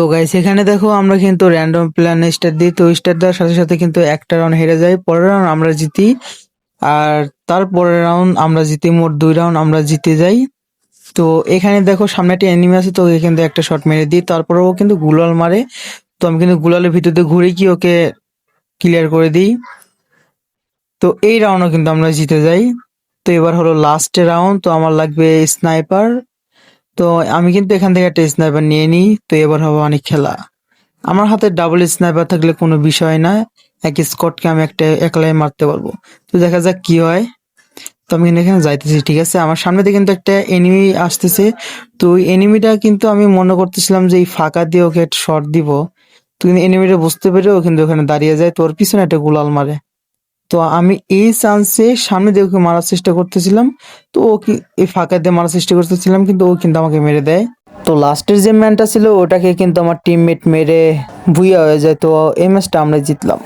তো গাইস এখানে দেখো আমরা কিন্তু র্যান্ডম প্ল্যান স্টার দিই। তো স্টার দেওয়ার সাথে সাথে কিন্তু একটা রাউন্ড হেরে যাই পরের রাউন্ড আমরা জিতি। আর তারপরের রাউন্ড আমরা জিতি। মোট দুই রাউন্ড আমরা জিতে যাই। তো এখানে দেখো সামনে একটা এনিমি আছে, তো ওকে কিন্তু একটা শট মেরে দিই। তারপরে ও কিন্তু গুলাল মারে। তো আমি কিন্তু গুলালের ভিতর ঘুরে কি ওকে ক্লিয়ার করে দিই। তো এই রাউন্ডও কিন্তু আমরা জিতে যাই। তো এবার হলো লাস্টের রাউন্ড তো আমার লাগবে স্নাইপার তো আমি কিন্তু এখান থেকে একটা স্নাইপার নিয়ে নিই, তো এবার হবে অনেক খেলা। আমার হাতে ডাবল স্নাইপার থাকলে কোনো বিষয় না, এক স্কটকে আমি একটা একলাই মারতে পারব। তো দেখা যাক কি হয়। তো আমি কিন্তু এখানে যাইতেছি, ঠিক আছে? আমার সামনে দিয়ে কিন্তু একটা এনিমি আসতেছে। তো ওই এনিমিটা কিন্তু আমি মনে করতেছিলাম যে এই ফাঁকা দিয়ে ওকে শর্ট দিব। তো কিন্তু এনিমিটা বুঝতে পেরে ও কিন্তু ওখানে দাঁড়িয়ে যায় তোর পিছনে একটা গুলাল মারে। তো আমি এই চান্সে সামনে দিয়ে ওকে মারার চেষ্টা করতেছিলাম। তো ও কি, এই ফাঁকা দিয়ে মারার চেষ্টা করতেছিলাম, কিন্তু ও কিন্তু আমাকে মেরে দেয়। তো লাস্টের যে ম্যানটা ছিল, ওটাকে কিন্তু আমার টিমমেট মেরে ভুইয়া হয়ে যায়। তো এই ম্যাচটা আমরা জিতলাম।